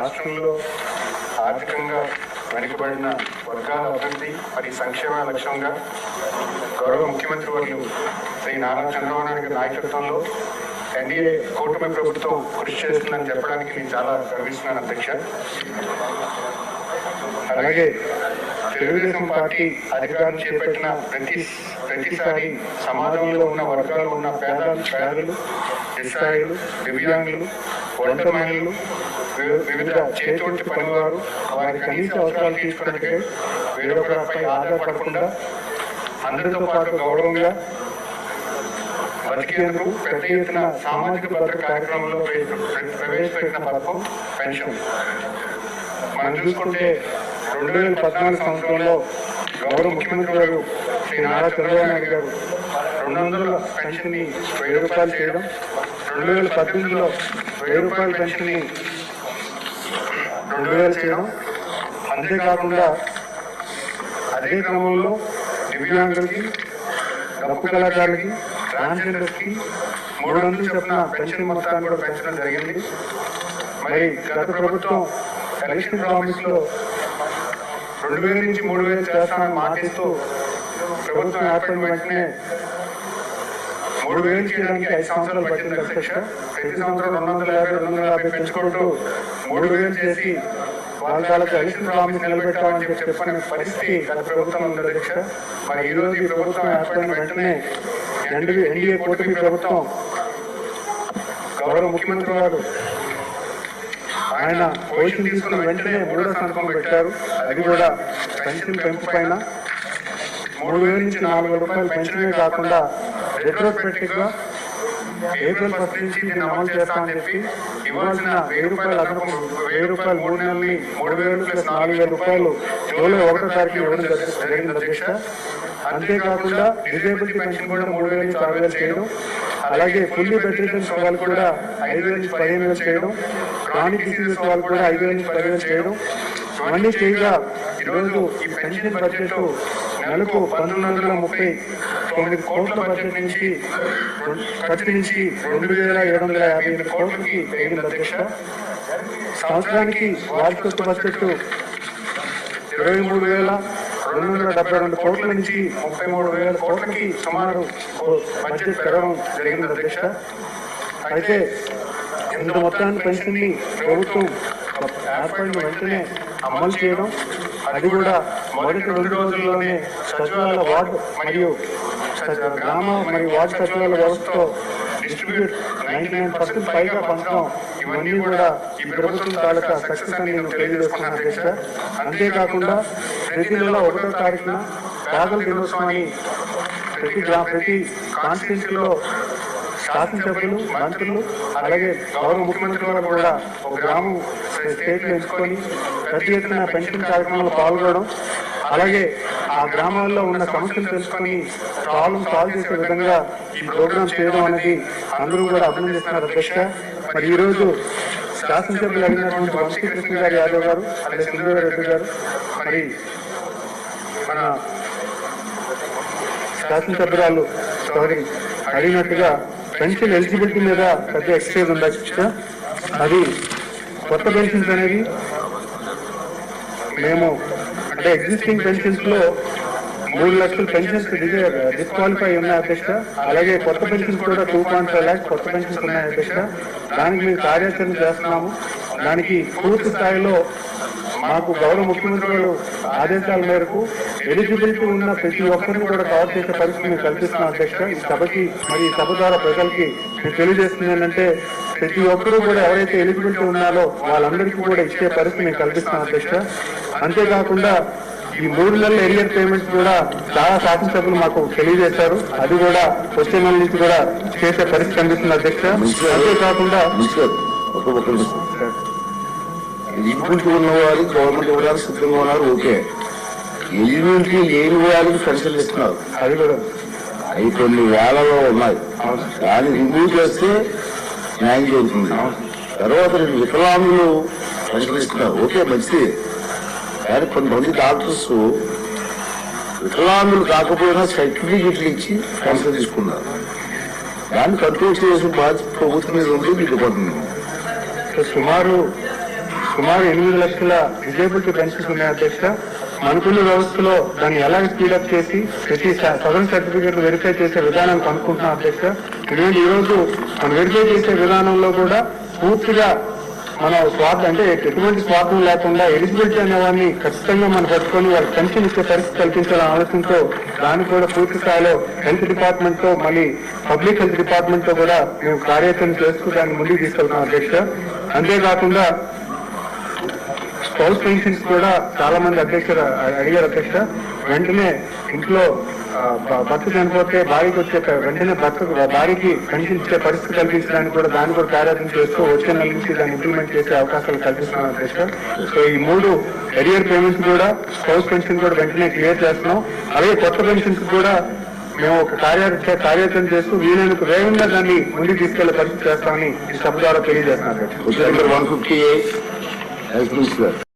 రాష్ట్రంలో ఆర్థికంగా వెనుకబడిన వర్గాల అభివృద్ధి మరియు సంక్షేమ లక్ష్యంగా గౌరవ ముఖ్యమంత్రి వర్యులు శ్రీ నారా చంద్రబాబు నాయుడు నాయకత్వంలో ఎన్డీఏ కూటమి ప్రభుత్వం కృషి చేస్తుందని చెప్పడానికి నేను చాలా గర్విస్తున్నాను అధ్యక్ష. అలాగే తెలుగుదేశం పార్టీ అధికారం చేపట్టిన ప్రతి ప్రతిసారి సమాజంలో ఉన్న వర్గాలు ఉన్న పేద పేదలు నిస్సాయులు దివ్యాంగులు ఒంటరి మహిళలు వివిధ చేతివృత్తి పనివారు వారి కనీస అవసరాలు తీసుకున్నట్టుగా వేరొకరిపై ఆధారపడకుండా అందరితో పాటు గౌరవంగా బతికేందుకు పెద్ద ఎత్తున సామాజిక భద్రత కార్యక్రమంలో ప్ర- ప్ర- ప్రవేశపెట్టిన పథకం పెన్షన్. మనం చూసుకుంటే రెండు వేల పద్నాలుగు సంవత్సరంలో గౌరవ ముఖ్యమంత్రి గారు శ్రీ నారా చంద్రబాబు నాయుడు గారు రెండు వందల పెన్షన్ వెయ్యి రూపాయలు చేయడం రెండు వేల పద్దెనిమిదిలో వెయ్యి రూపాయల పెన్షన్ని రెండు వేలు చేయడం. అంతేకాకుండా అదే క్రమంలో దివ్యాంగులకి డప్పు కళాకారులకి ట్రాన్స్జెండర్స్కి మూడు వందలు చెప్పిన పెన్షన్ మొత్తాన్ని కూడా పెంచడం జరిగింది. మరి గత ప్రభుత్వం ఎలక్షన్ ప్రామిస్లో రెండు వేల నుంచి మూడు వేలు చేస్తామని మాటిస్తూ ప్రభుత్వం ఏర్పడిన వెంటనే మూడు వేలు చేయడానికి ఐదు సంవత్సరాలు పట్టింది అధ్యక్ష ప్రతి సంవత్సరం రెండు వందల యాభై రెండు వందల యాభై పెంచుకుంటూ మూడు వేలు చేసి వాళ్ళకి ఐదు ఎలక్షన్ నిలబెట్టాలని చెప్పి చెప్పిన పరిస్థితి గత ప్రభుత్వం ఉంది అధ్యక్ష మరి ఈ రోజు ఈ ప్రభుత్వం ఏర్పడిన వెంటనే ఎన్డీ ఎన్డీఏ కూటమి ప్రభుత్వం గౌరవ ముఖ్యమంత్రి గారు ఆయన పొజిషన్ తీసుకున్న వెంటనే మూడో సంతకం పెట్టారు. అది కూడా పెన్షన్ పెంపు పైన మూడు వేల నుంచి నాలుగు వేల రూపాయలు పెన్షనే కాకుండా రెట్రోస్పెక్టివ్గా ఏప్రిల్ ఫస్ట్ నుంచి దీన్ని అమలు చేస్తామని చెప్పి ఇవ్వాల్సిన వెయ్యి రూపాయలు అదనపు వెయ్యి రూపాయలు మూడు నెలలని మూడు వేలు ప్లస్ నాలుగు వేల రూపాయలు జూలై ఒకటో తారీఖు ఇవ్వడం జరి- జరిగింది అధ్యక్ష. అంతేకాకుండా డిజేబిలిటీ పెన్షన్ కూడా మూడు వేల నుంచి ఆరు వేలు చేయడం అలాగే ఫుల్లీ బెడ్రిటన్స్ వాళ్ళు కూడా ఐదు వేల నుంచి పదిహేను వేలు చేయడం క్రానిక్ డిసీజెస్ వాళ్ళు కూడా ఐదు వేల నుంచి పదివేలు చేయడం ఇవన్నీ చేయగా ఈరోజు ఈ పెన్షన్ బడ్జెట్ నెలకు పంతొమ్మిది వందల ముప్పై తొమ్మిది కోట్ల బడ్జెట్ నుంచి ఖర్చు నుంచి రెండు వేల ఏడు వందల యాభై ఎనిమిది కోట్లకి పెరిగింది అధ్యక్ష. సంవత్సరానికి వార్షిక బడ్జెట్ ఇరవై మూడు వేల రెండు వందల డెబ్బై రెండు కోట్ల నుంచి ముప్పై మూడు వేల కోట్లకి సుమారు బడ్జెట్ పెరగడం జరిగింది అధ్యక్ష. అయితే ఇంత మొత్తాన్ని పెన్షన్ని ప్రభుత్వం ఏర్పడిన వెంటనే అమలు చేయడం అది కూడా మొదటి రెండు రోజుల్లోనే సచివాలయ వార్డు మరియు గ్రామ మరియు వార్డు సచివాలయ వ్యవస్థతో డిస్ట్రిబ్యూట్ నైన్టీ నైన్ పర్సెంట్ పైగా పంచడం ఇవన్నీ కూడా ఈ ప్రభుత్వం తాలూకా సక్సెస్ అని నేను తెలియజేస్తున్నాను అధ్యక్ష. అంతేకాకుండా ప్రతి నెల ఒకటో తారీఖున పేదల దినోత్సవాన్ని ప్రతి గ్రామ ప్రతి కాన్స్టిట్యూన్సీలో శాసనసభ్యులు మంత్రులు అలాగే గౌరవ ముఖ్యమంత్రి వారు కూడా ఒక గ్రామం స్టేట్లో ఎంచుకొని పెద్ద ఎత్తున పెన్షన్ కార్యక్రమంలో పాల్గొనడం అలాగే ఆ గ్రామాల్లో ఉన్న సమస్యలు తెలుసుకొని ప్రాబ్లం సాల్వ్ చేసే విధంగా ఈ ప్రోగ్రామ్ చేయడం అనేది అందరూ కూడా అభినందిస్తున్నారు అధ్యక్ష. మరి ఈరోజు శాసనసభ్యులు అడిగినటువంటి వంశీకృష్ణ గారు యాదవ్ గారు అలాగే సింధుగారు రెడ్డి గారు మరి మన శాసనసభ్యురాలు సారీ అడిగినట్టుగా పెన్షన్ ఎలిజిబిలిటీ మీద పెద్ద ఎక్స్చేంజ్ ఉంది అధ్యక్ష? అది కొత్త పెన్షన్స్ అనేవి మేము అంటే ఎగ్జిస్టింగ్ పెన్షన్స్లో మూడు లక్షల పెన్షన్స్ డిస్క్వాలిఫై ఉన్నాయి అధ్యక్ష అలాగే కొత్త పెన్షన్స్ కూడా టూ పాయింట్ ఫైవ్ ల్యాక్స్ కొత్త పెన్షన్స్ ఉన్నాయి అధ్యక్ష. దానికి మేము కార్యాచరణ చేస్తున్నాము. దానికి పూర్తి స్థాయిలో మాకు గౌరవ ముఖ్యమంత్రి గారు ఆదేశాల మేరకు ఎలిజిబిలిటీ ఉన్న ప్రతి ఒక్కరిని కూడా కవర్ చేసే పరిస్థితి మేము కల్పిస్తున్నాం అధ్యక్ష. ఈ సభకి మరి ఈ సభ ద్వారా ప్రజలకి మేము తెలియజేస్తుంది ఏంటంటే ప్రతి ఒక్కరూ కూడా ఎవరైతే ఎలిజిబిలిటీ ఉన్నారో వాళ్ళందరికీ కూడా ఇచ్చే పరిస్థితి మేము కల్పిస్తున్నాం అధ్యక్ష. అంతేకాకుండా ఈ మూడు నెలల ఎరియర్ పేమెంట్స్ కూడా చాలా శాసనసభ్యులు మాకు తెలియజేశారు. అది కూడా వచ్చే నెల నుంచి కూడా చేసే పరిస్థితి కనిపిస్తుంది అధ్యక్ష. అంతేకాకుండా. ఎలిజిబిలిటీ ఉన్న వారికి గవర్నమెంట్ ఇవ్వడానికి సిద్ధంగా ఉన్నారు ఓకే. ఎలిజిబిలిటీ లేని వారికి పెన్షన్లు ఇస్తున్నారు. అది కూడా. అవి కొన్ని వేలలో ఉన్నాయి. దాన్ని రిమూవ్ చేస్తే న్యాయం జరుగుతుంది. తర్వాత రెండు వికలాంగులు పెన్షన్ ఇస్తున్నారు. ఓకే మంచిది. కానీ కొంతమంది డాక్టర్స్ వికలాంగులు కాకపోయినా సర్టిఫికెట్లు ఇచ్చి పెన్షన్ తీసుకున్నారు. దాన్ని కంట్రోల్ చేసిన బాధ్యత ప్రభుత్వం మీద ఉంది మీకు పడుతుంది సుమారు సుమారు ఎనిమిది లక్షల డిజేబిలిటీ పెన్షన్స్ ఉన్నాయి అధ్యక్ష మనకున్న వ్యవస్థలో దాన్ని ఎలా స్పీడప్ చేసి ప్రతి సదన్ సదరన్ సర్టిఫికేట్ వెరిఫై చేసే విధానం కనుక్కుంటున్నాం అధ్యక్ష ఎందుకంటే ఈ రోజు మనం వెరిఫై చేసే విధానంలో కూడా పూర్తిగా మన స్వార్థం అంటే ఎటువంటి స్వార్థం లేకుండా ఎలిజిబిలిటీ అనేవాడిని ఖచ్చితంగా మనం పట్టుకొని వాళ్ళకి పెన్షన్ ఇచ్చే పరిస్థితి కల్పించాలని ఆలోచనతో దాన్ని కూడా పూర్తి స్థాయిలో హెల్త్ డిపార్ట్మెంట్తో మళ్ళీ పబ్లిక్ హెల్త్ డిపార్ట్మెంట్తో కూడా మేము కార్యాచరణ చేస్తూ దాన్ని ముందుకు తీసుకెళ్తున్నాం అధ్యక్ష. అంతేకాకుండా స్పౌస్ పెన్షన్స్ కూడా చాలా మంది అధ్యక్ష అడిగారు అధ్యక్ష. వెంటనే ఇంట్లో ఆ, భర్త చనిపోతే భార్యకి వచ్చే వెంటనే భర్త భార్యకి పెన్షన్ ఇచ్చే పరిస్థితి కల్పించడానికి కూడా దాన్ని కూడా కార్యాచరణ చేస్తూ వచ్చే నెల నుంచి దాన్ని ఇంప్లిమెంట్ చేసే అవకాశాలు కల్పిస్తున్నాం సార్ సో ఈ మూడు కెరియర్ పేమెంట్స్ కూడా స్పౌస్ పెన్షన్ కూడా వెంటనే క్లియర్ చేస్తున్నాం. అలాగే కొత్త పెన్షన్స్ కూడా మేము ఒక కార్యాచరణ కార్యాచరణ చేస్తూ వీలైనంత వేగంగా దాన్ని ముందుకు తీసుకెళ్ళే పరిస్థితి చేస్తామని ఈ సభ ద్వారా తెలియజేస్తున్నాం. సార్